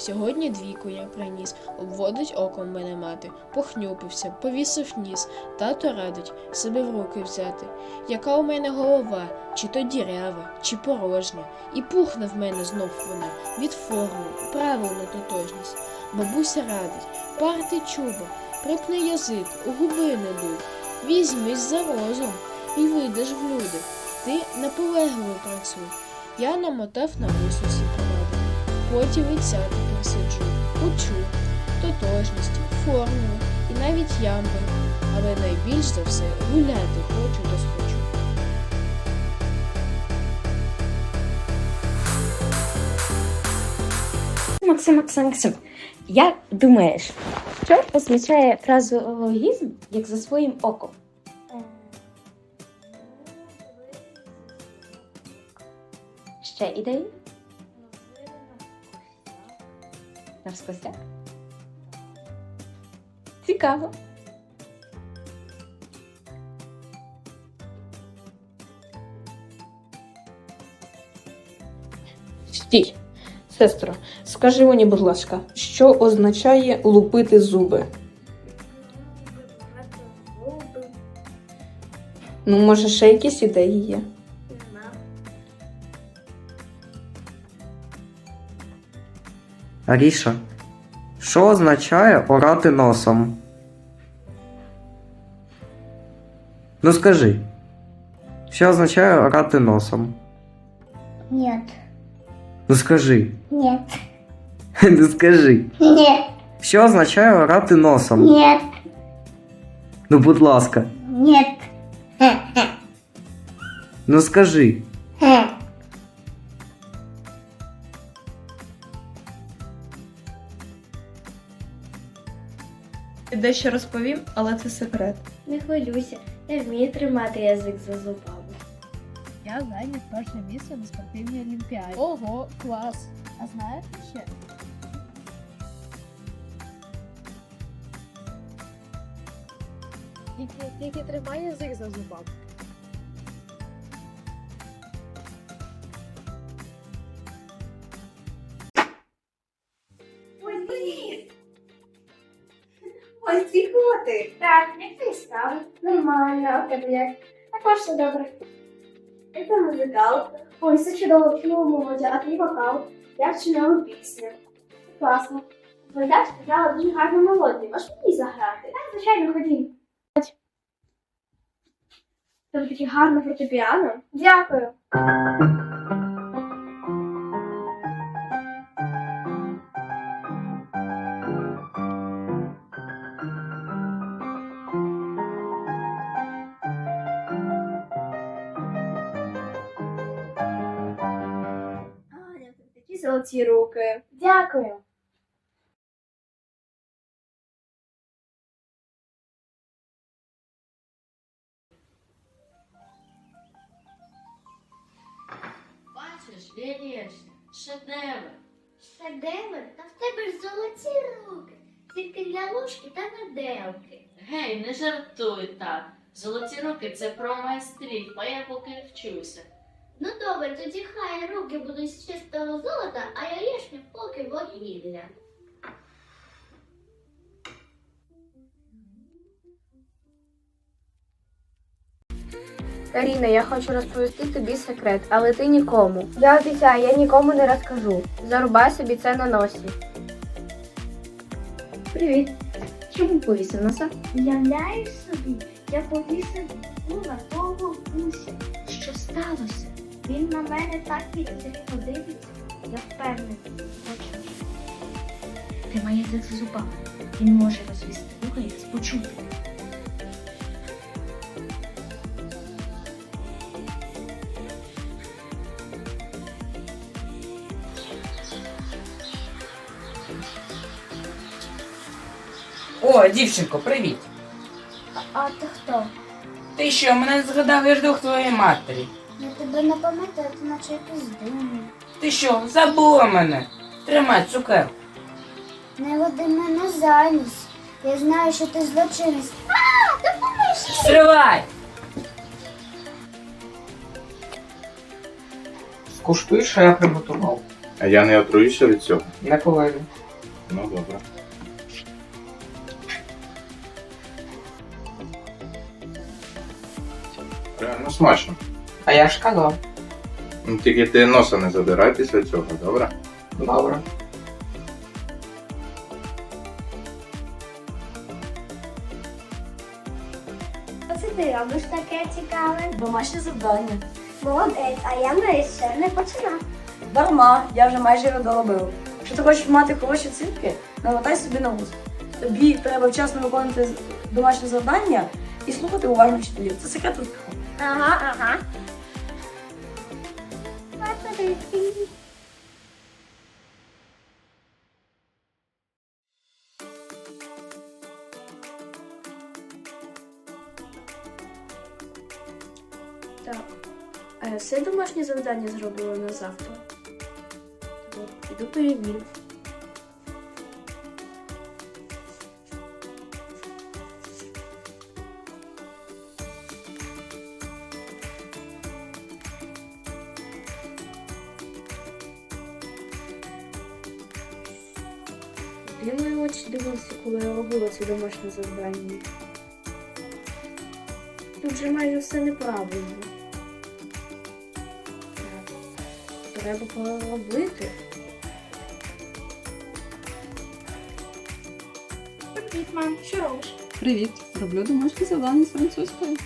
Сьогодні двійку я приніс, обводить оком мене мати, похнюпився, повісив ніс, тато радить себе в руки взяти. Яка у мене голова, чи то дірява, чи порожня, і пухне в мене знов вона від форми, правильна тотожність. Бабуся радить, парти чуба, припни язик, у губи не дуй. Візьмись за розум і вийдеш в люди. Ти наполегливо працюй. Я намотав на вусу всі поради. Потім відсяти присиджу, учу, тотожність, формулу і навіть ямби. Але найбільш за все гуляти хочу та схочу. Максим, Максим, Максим, як думаєш, що означає фразеологізм як за своїм оком? Ще ідеї? Навскостяк? Цікаво. Стій, сестро, скажи мені, будь ласка, що означає лупити зуби? Ну, може, ще якісь ідеї є? Аріша, що означає орати носом? Ну скажи, що означає орати носом? Нет, Ну скажи, нет, ну скажи, нет, що означає орати носом? нет, Ну, будь ласка, нет. Хе-хе, ну скажи. хе. Дещо розповім, але це секрет. Не хвилюйся, я вмію тримати язик за зубами. Я зайняв перше місце на спортивній олімпіаді. Ого, клас! А знаєте ще? Тільки, тільки тримай язик за зубами. Ось ці коти. Так, як ти став? Нормально, а тебе як? Також все добре. Як ти музикалка? Ой, все чудово, чудово молоді, а твій вокал. Я вчинила пісню. Класно. Виглядач грала дуже гарну мелодію. Можеш мені заграти? Так, звичайно, ходім. Тебе таке гарне фортепіано. Дякую. Золоті руки. Дякую. Бачиш, Лєрєшня, шедевр. Шедевр, та в тебе ж золоті руки. Тільки для ложки та виделки. Гей, не жартуй так. Золоті руки це про майстрів, а я поки вчуся. Ну добре, тоді хай руки будуть з чистого золота, а яєшня поки вугілля. Каріна, я хочу розповісти тобі секрет, але ти нікому. Я обіцяю, я нікому не розкажу. Зарубай собі це на носі. Привіт. Чому повісив носа? Уявляєш собі, я повісив на того гуся. Що сталося? Він на мене так дивиться. Я впевнений. Тримай язик за зубами. Він може розвісти вуха і почути. О, дівчинко, привіт. А ти хто? Ти що, мене згадав я ж дух твоєї матері. Тебе не пам'ятаю, ти наче якийсь дивний. Ти що, забула мене? Тримай цукерку. Не води мене замість. Я знаю, що ти злочинець. А, допоможи! Стривай! Скуштуй, що я приготував. А я не отруюся від цього? Не повинен. Ну добре. Реально смачно. А я ж казав. Ну, Тільки ти носа не задирай після цього, добре? Добре. Оце ти робиш таке цікаве. Домашнє завдання. Молодець, а я навіть ще не починав. Дарма, я вже майже його доробив. Якщо ти хочеш мати хороші цифри, намотай собі на вуз. Тобі треба вчасно виконувати домашнє завдання і слухати уважно вчителів. Це секрет успіху. Ага, ага. Все домашнє завдання зробила на завтра. От, Піду перевірю. Де мої очі дивився, коли я робила це домашнє завдання? Тут же майже все неправильно. Треба поробити. Привіт, мам, що робиш? Привіт, роблю домашнє завдання з французької.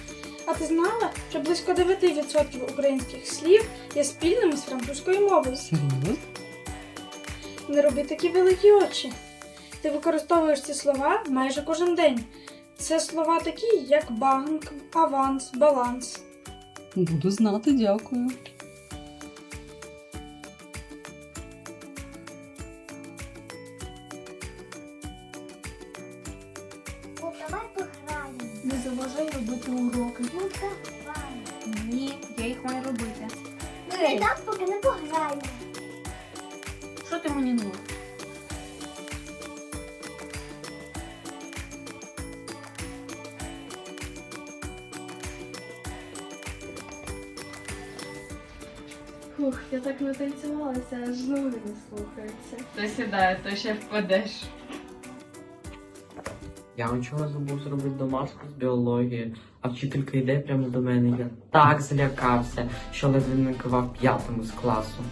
А ти знала, що близько 9% українських слів є спільними з французькою мовою? Серйозно? Не роби такі великі очі. Ти використовуєш ці слова майже кожен день. Це слова такі, як банк, аванс, баланс. Буду знати, дякую. Ти мені не Фух, я так натанцювалася, аж ноги не слухаються. То сідай, то ще впадеш. Я нічого забув зробити домашку з біології, а вчителька йде прямо до мене. Я так злякався, що ледве не кивав п'ятому з класу.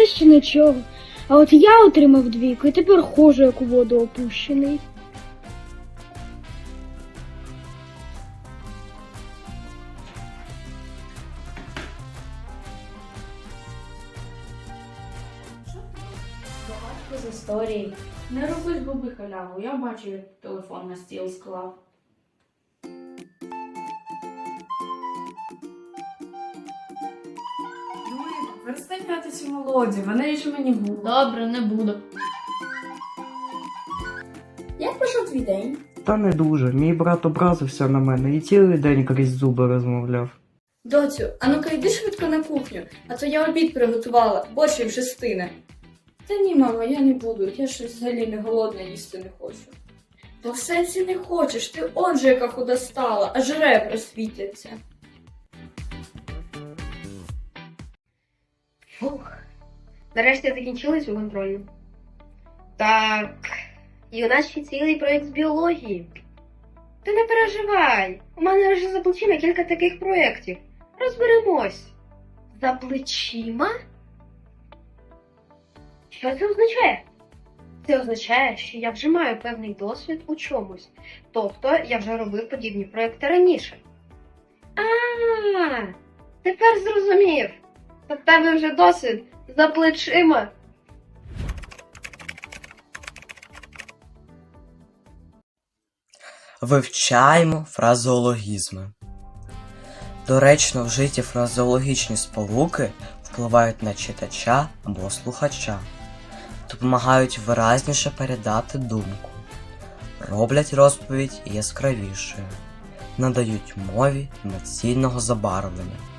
Це ще нічого. А от я отримав двійку і тепер хожу, як у воду опущений. з історії. Не роби з халяву, я бачу, як телефон на стіл склав. Перестань грати цю мелодію, вона ріже мені губу. Добре, не буду. Як пройшов твій день? Та не дуже. Мій брат образився на мене і цілий день крізь зуби розмовляв. Доцю, а ну-ка йди швидко на кухню, а то я обід приготувала, борщ вже стине. Та ні, мама, я не буду, я щось взагалі не голодна їсти не хочу. Та все це не хочеш, ти он же яка худа стала, аж ребра світяться. Фух. Нарешті закінчили цю контрольну. Так. І у нас ще цілий проєкт з біології. Ти не переживай. У мене вже за плечима кілька таких проєктів. Розберемось. За плечима? Що це означає? Це означає, що я вже маю певний досвід у чомусь. Тобто я вже робив подібні проєкти раніше. А, тепер зрозумів. То в тебе вже досвід за плечима. Вивчаємо фразеологізми. Доречно вжиті фразеологічні сполуки впливають на читача або слухача, допомагають виразніше передати думку, роблять розповідь яскравішою, надають мові емоційного забарвлення.